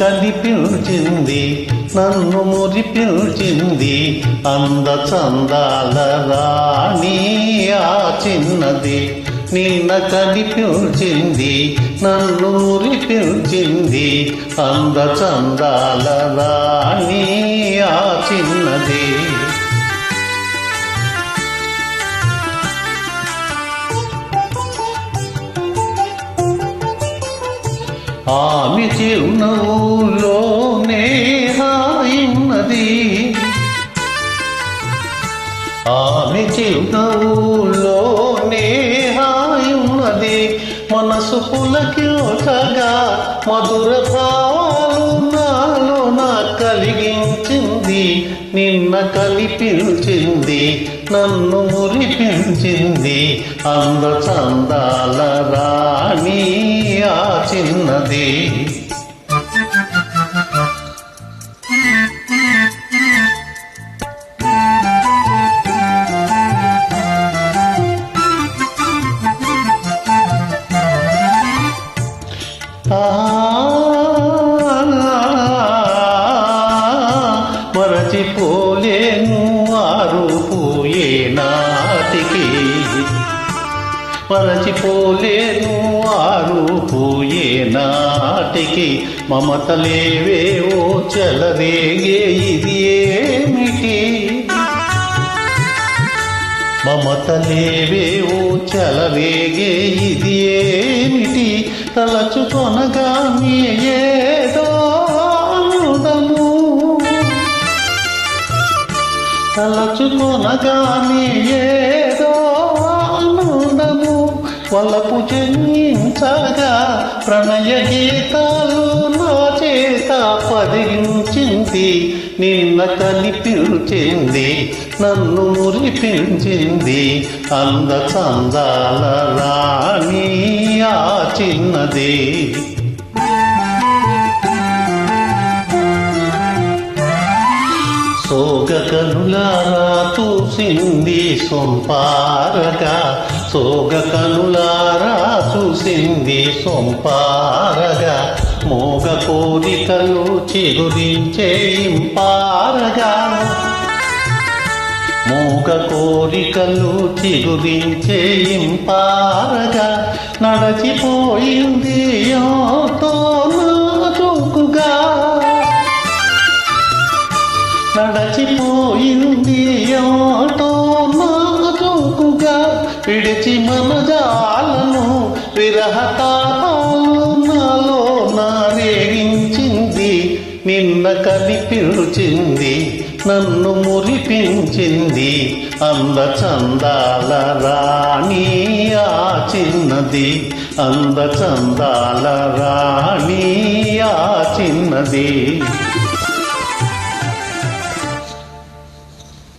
కలిపించింది నన్ను మురిపించింది అంద చందాల రాణి ఆ చిన్నది. నిన్న కనిపించింది నన్ను మురిపించింది అంద చందాల రాణి ఆ చిన్నది. ఆమె చిరునవ్వులోనే హాయిన్నది ఆమె చిరునవ్వులోనే హాయిన్నది మనసు పులకించగా మధుర భావాలు నాలో నా కలిగించింది. నిన్న కలిపించింది నన్ను మురిపించింది. అంద చందాల ఉన్నది. మరచిపోలేను ఆరు పోయే నాటికి. మరచిపోలేను ఆరు పోయే నాటికి మమతలేవే ఓ చెలరేగే ఇది ఏమిటి? మమతలేవే ఓ చెలరేగే ఇది ఏమిటి? తలచుకొనగానే ఏదో తలచుకొనగా తలచుకొనగానే ఏదో వలపు చెంచగా ప్రణయ గీతాలు నా చేత పదించింది నిన్న కలిపించింది నన్ను మురిపించింది. అంద చందాల రాణి ఆ చిన్నది. చూసింది సొంపారగా సోగ కనులారా చూసింది సొంపారగా మోగ కోరికలు చిగురించే ఇంపారగా మూగ కోరికలు చిగురించే ఇంపారగా నడచిపోయింది ఎంతో నడచిపోయింది ఆటో నాకుగా విడిచి మన జాలను విరహతాలు నాలో నారేగించింది నిన్న కనిపించింది నన్ను మురిపించింది అంద చందాల రాణి ఆ చిన్నది అంద చందాల రాణి ఆ చిన్నది.